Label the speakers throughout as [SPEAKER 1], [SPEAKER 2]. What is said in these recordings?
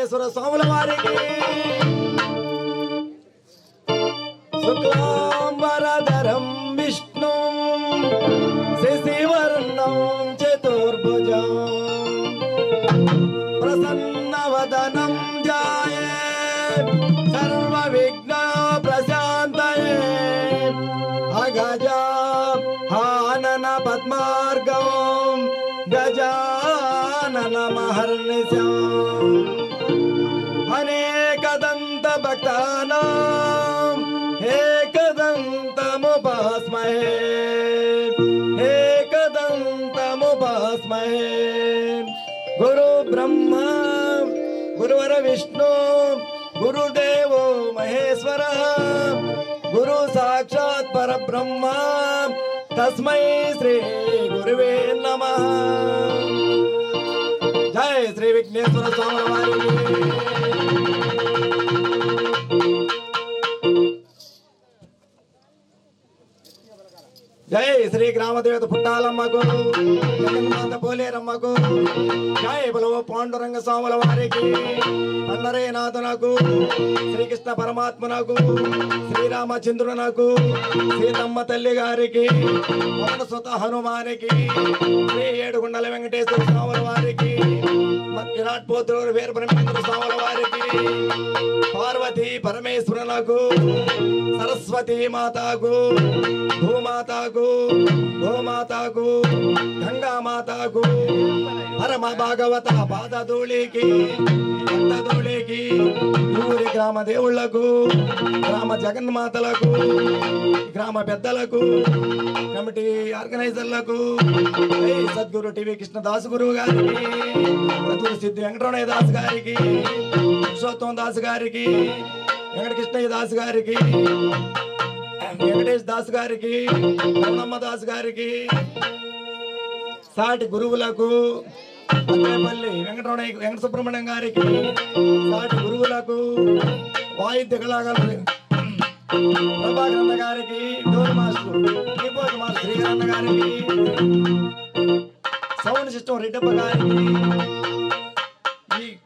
[SPEAKER 1] వారికి శుక్లాంబరధరం విష్ణు శశివర్ణం చతుర్భుజం ప్రసన్నవదనం జాయే సర్వ విఘ్న ప్రశాంతయే అగజా హానన పద్మార్గం గజానన మహర్నిశం नाम। एकदन्तमुपास्महे एकदन्तमुपास्महे गुरुब्रह्मा गुरुवरविष्णु गुरुदेवो महेश्वरः। गुरुसाक्षात् परब्रह्मा। तस्मै श्रीगुरुवे नमः। जय श्री विघ्नेश्वर स्वामी। శ్రీ గ్రామదేవత పుట్టాలమ్మకు పోలేరమ్మకు జై బలవ పాండురంగ స్వాముల వారికి పండరే నాథునకు శ్రీకృష్ణ పరమాత్మనకు శ్రీరామచంద్రునకు సీతమ్మ తల్లి గారికి సుత హనుమానికి శ్రీ ఏడుగుండల వెంకటేశ్వర స్వాముల వారికి విరాట్ పోతులు వీర బ్రహ్మేంద్ర స్వాముల వారికి పార్వతి పరమేశ్వరులకు సరస్వతి మాతాకు భూమాతాకు గోమాతాకు గంగా మాతాకు పరమ భాగవత పాదధూళికి ధూళికి ఊరి గ్రామ దేవుళ్ళకు గ్రామ జగన్మాతలకు గ్రామ పెద్దలకు కమిటీ ఆర్గనైజర్లకు సద్గురు టివి కృష్ణదాస్ గురువు గారికి సద్గురు సిద్ధి వెంకటరమణయ్య దాస్ గారికి పురుషోత్తమ దాస్ గారికి వెంకటకృష్ణయ్య దాస్ గారికి వెంకటేష్ దాస్ గారికి రమణమ్మ దాస్ గారికి సాటి గురువులకు అత్తేపల్లి వెంకటరమణయ్య వెంకట సుబ్రహ్మణ్యం గారికి సాటి గురువులకు వాయిద్య కళాకారులు ప్రభాకరణ గారికి డోర్ మాస్టర్ కీబోర్డ్ మాస్టర్ శ్రీకరణ గారికి సౌండ్ సిస్టమ్ రెడ్డప్ప గారికి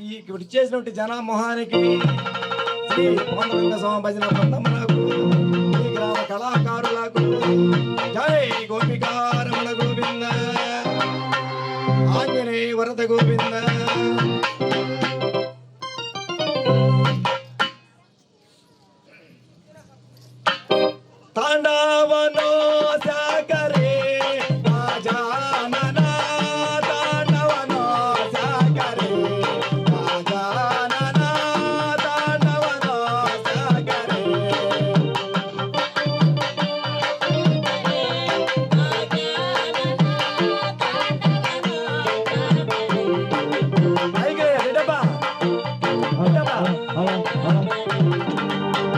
[SPEAKER 1] ఈ ఇప్పుడు ఇచ్చేసినటువంటి జనామోహానికి శ్రీ పాండురంగ స్వామి భజన బృందములకు ఈ గ్రామ కళాకారులకు நாத கோவிந்த தாண்டாவனோ Olha lá, olha.